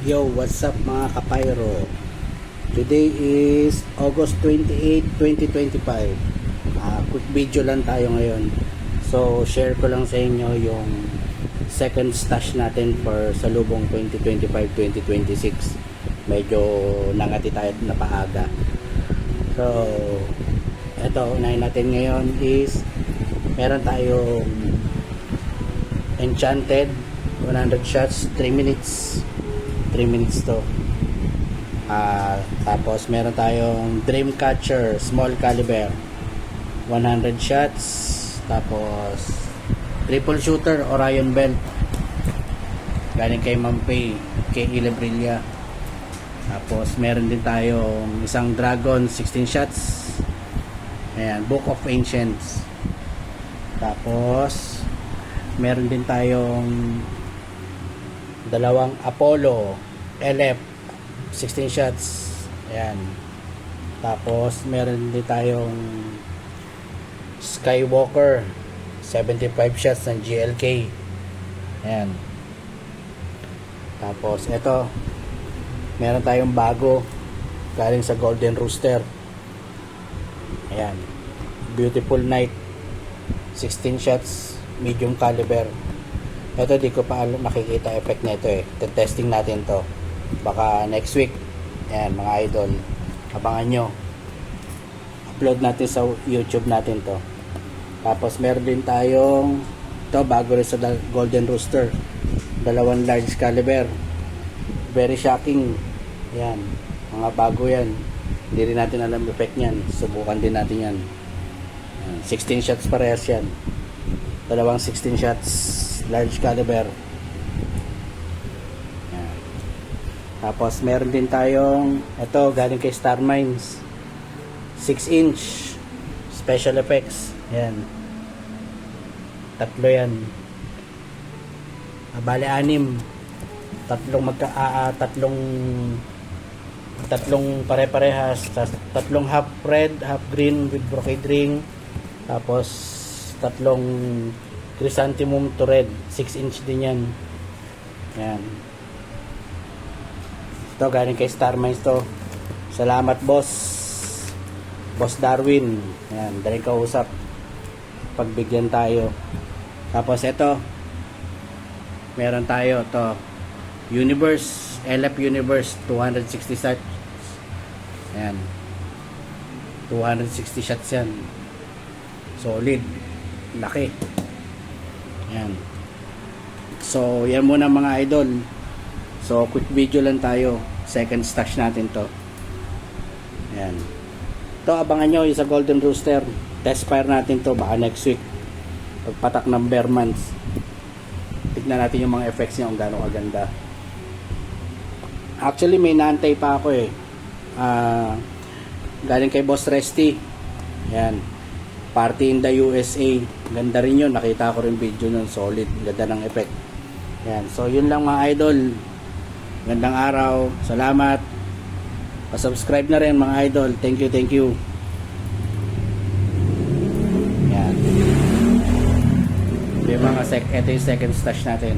Yo, what's up mga kapayro? Today is August 28, 2025. Ah, quick video lang tayo ngayon. So, share ko lang sa inyo yung second stash natin for sa lubong 2025-2026. Medyo nangati tayo na paaga. So, eto, unahin natin ngayon is meron tayong Enchanted 100 shots 3 minutes 3 minutes to. Ah, tapos meron tayong Dreamcatcher small caliber 100 shots. Tapos triple shooter Orion belt. Galing kay Mampay kay Ilebrilla tapos meron din tayong isang Dragon 16 shots. Ayan Book of Ancients. Tapos meron din tayong dalawang Apollo LF 16 shots. Ayan. Tapos meron din tayong Skywalker 75 shots ng GLK ayan. Tapos ito meron tayong bago galing sa Golden Rooster. Ayan. Beautiful Night 16 shots medium caliber. Ito di ko pa alam nakikita effect nito eh. Testing natin to baka next week ayan mga idol abangan nyo. Upload natin sa youtube natin to. Tapos meron din tayong to bago rin sa golden rooster. Dalawang large caliber. Very shocking. Yan mga bago yan. Hindi rin natin alam effect niyan. Subukan din natin yan. Ayan, 16 shots parehas yan. Dalawang 16 shots large caliber Ayan. Tapos meron din tayong ito galing kay Star Mines. 6 inch special effects. Yan. Tatlo yan. Ah, bali anim. Tatlong magka ah, tatlong tatlong pare-parehas. Tatlong half red half green with brocade ring. Tapos tatlong chrysanthemum to red. 6 inch din yan. Yan ito galing kay Star Mines to. Salamat boss. Boss Darwin. Yan daling kausap pagbigyan tayo. Tapos ito meron tayo to. Universe LF Universe 260 shots. Yan 260 shots yan. Solid. Laki. Yan so yan muna mga idol so quick video lang tayo second stash natin to yan to abangan nyo yung sa Golden Rooster test fire natin to baka next week pagpatak ng bear months tignan natin yung mga effects niya kung gaano kaganda actually may naantay pa ako eh Ah, galing kay Boss Resty yan Party in the USA. Ganda rin yun. Nakita ko rin video nun. Solid. Ganda ng effect. Yan. So, yun lang mga idol. Gandang araw. Salamat. Pa-subscribe na rin mga idol. Thank you, thank you. Yan. Ito yung mga sec ito yung second stash natin.